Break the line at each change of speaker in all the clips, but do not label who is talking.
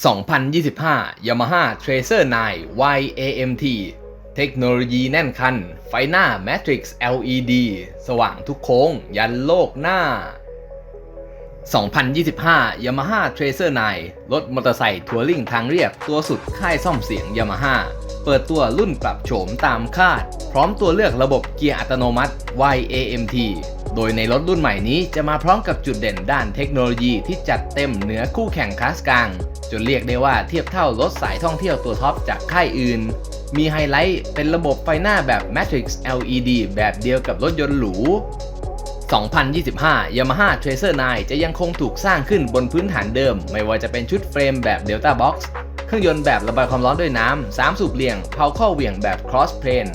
2025 Yamaha Tracer 9 YAMT เทคโนโลยีแน่นคัน ไฟหน้า Matrix LED สว่างทุกโค้ง ยันโลกหน้า 2025 Yamaha Tracer 9 รถมอเตอร์ไซค์ทัวริงทางเรียบตัวสุดค่ายซ่อมเสียง Yamaha เปิดตัวรุ่นปรับโฉมตามคาด พร้อมตัวเลือกระบบเกียร์อัตโนมัติ YAMT โดยในรถรุ่นใหม่นี้จะมาพร้อมกับจุดเด่นด้านเทคโนโลยีที่จัดเต็มเหนือคู่แข่งคลาสกลาง จนเรียกได้ว่าเทียบเท่ารถสายท่องเที่ยวตัวท็อปจากค่ายอื่น มีไฮไลท์เป็นระบบไฟหน้าแบบ Matrix LED แบบเดียวกับรถยนต์หรู 2025 Yamaha Tracer 9 จะยังคงถูกสร้างขึ้นบนพื้นฐานเดิม ไม่ว่าจะเป็นชุดเฟรมแบบ Delta Box เครื่องยนต์แบบระบายความร้อนด้วยน้ำ 3 สูบเลี่ยงเผาข้อเหวี่ยงแบบ Cross Plane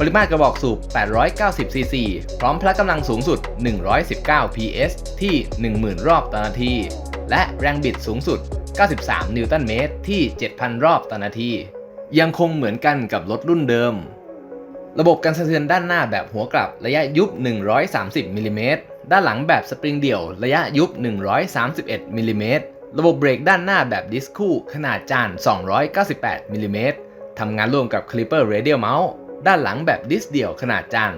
ปริมาตรกระบอกสูบ 890 cc พร้อมพละกำลังสูงสุด 119 ps ที่ 10,000 รอบต่อนาที และแรงบิดสูงสุด 93 นิวตันเมตรที่ 7,000 รอบต่อนาที ยังคงเหมือนกันกับรถรุ่นเดิม ระบบการสะเทือนด้านหน้าแบบหัวกลับระยะยุบ 130 มิลิเมตร ด้านหลังแบบสปริงเดี่ยวระยะยุบ 131 มิลิเมตร ระบบเบรกด้านหน้าแบบดิสคู่ขนาดจาน 298 มิลลิเมตรทำงานร่วมกับ Clipper Radial Mount ด้านหลังแบบดิสเดี่ยวขนาดจาน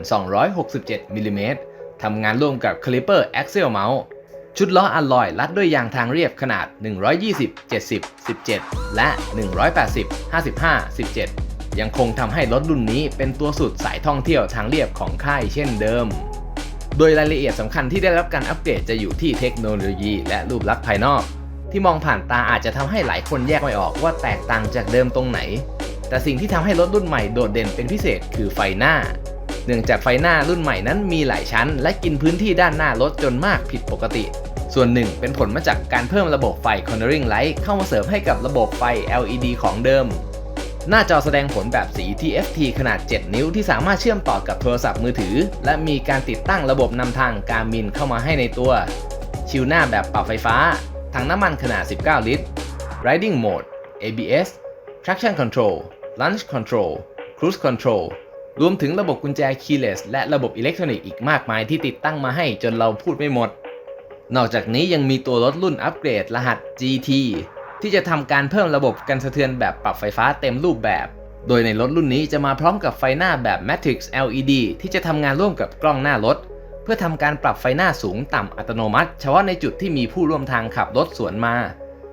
267มิลลิเมตรทำงานร่วมกับ Clipper Axial Mount ชุดล้ออัลลอยรัดด้วยยางทางเรียบขนาด 120 70 17 และ 180 55 17 ยังคงทำให้รถรุ่นนี้เป็นตัวสุดสายท่องเที่ยวทางเรียบของค่ายเช่นเดิม โดยรายละเอียดสำคัญที่ได้รับการอัปเกรดจะอยู่ที่เทคโนโลยีและรูปลักษณ์ภายนอก ที่มองผ่านตาอาจจะทำให้หลายคนแยกไม่ออกว่าแตกต่างจากเดิมตรงไหน แต่สิ่งที่ทำให้รถรุ่นใหม่โดดเด่นเป็นพิเศษคือไฟหน้า เนื่องจากไฟหน้ารุ่นใหม่นั้นมีหลายชั้น และกินพื้นที่ด้านหน้ารถจนมากผิดปกติ ส่วนหนึ่งเป็นผลมาจากการเพิ่มระบบไฟ Cornering Light เข้ามาเสริมให้กับระบบไฟ LED ของเดิม หน้าจอแสดงผลแบบสี TFT ขนาด 7 นิ้วที่สามารถเชื่อมต่อกับโทรศัพท์มือถือ และมีการติดตั้งระบบนำทางการมินเข้ามาให้ในตัว ชิลหน้าแบบปรับไฟฟ้า ถังน้ำมันขนาด 19 ลิตร Riding Mode ABS Traction Control Launch Control Cruise Control รวมถึงระบบกุญแจ Keyless และระบบอิเล็กทรอนิกส์อีกมากมายที่ติดตั้งมาให้จนเราพูดไม่หมด นอกจากนี้ยังมีตัวรถรุ่นอัปเกรดรหัส GT ที่จะทำการเพิ่มระบบกันสะเทือนแบบปรับไฟฟ้าเต็มรูปแบบ โดยในรถรุ่นนี้จะมาพร้อมกับไฟหน้าแบบ Matrix LED ที่จะทำงานร่วมกับกล้องหน้ารถ เพื่อทำการปรับไฟหน้าสูงต่ำอัตโนมัติ เฉพาะในจุดที่มีผู้ร่วมทางขับรถสวนมา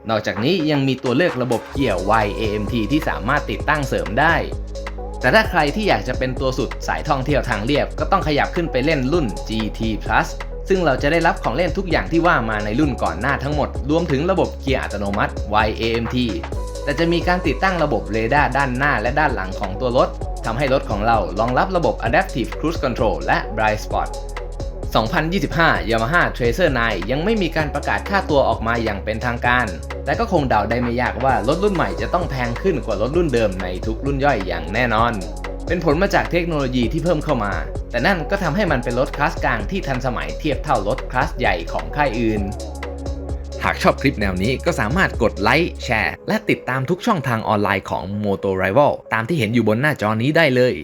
นอกจากนี้ยังมีตัวเลือกระบบเกียร์ YAMT ที่สามารถติดตั้งเสริมได้ แต่ถ้าใครที่อยากจะเป็นตัวสุดสายท่องเที่ยวทางเรียบ ก็ต้องขยับขึ้นไปเล่นรุ่น GT Plus ซึ่งเราจะได้รับของเล่นทุกอย่างที่ว่ามาในรุ่นก่อนหน้าทั้งหมด รวมถึงระบบเกียร์อัตโนมัติ YAMT แต่จะมีการติดตั้งระบบเรดาร์ด้านหน้าและด้านหลังของตัวรถทำให้รถของเรารองรับระบบ Adaptive Cruise Control และ Blind Spot 2025 Yamaha Tracer 9 ยังไม่มีการประกาศค่าตัวออกมาอย่างเป็นทางการ แต่ก็คงเดาได้ไม่ยากว่ารถรุ่นใหม่จะต้องแพงขึ้นกว่ารถรุ่นเดิมในทุกรุ่นย่อยอย่างแน่นอน เป็นผลมาจากเทคโนโลยีที่เพิ่มเข้ามา แต่นั่นก็ทำให้มันเป็นรถคลาสกลางที่ทันสมัยเทียบเท่ารถคลาสใหญ่ของค่ายอื่น หากชอบคลิปแนวนี้ก็สามารถกดไลค์แชร์ และติดตามทุกช่องทางออนไลน์ของ Moto Rival ตามที่เห็นอยู่บนหน้าจอนี้ได้เลย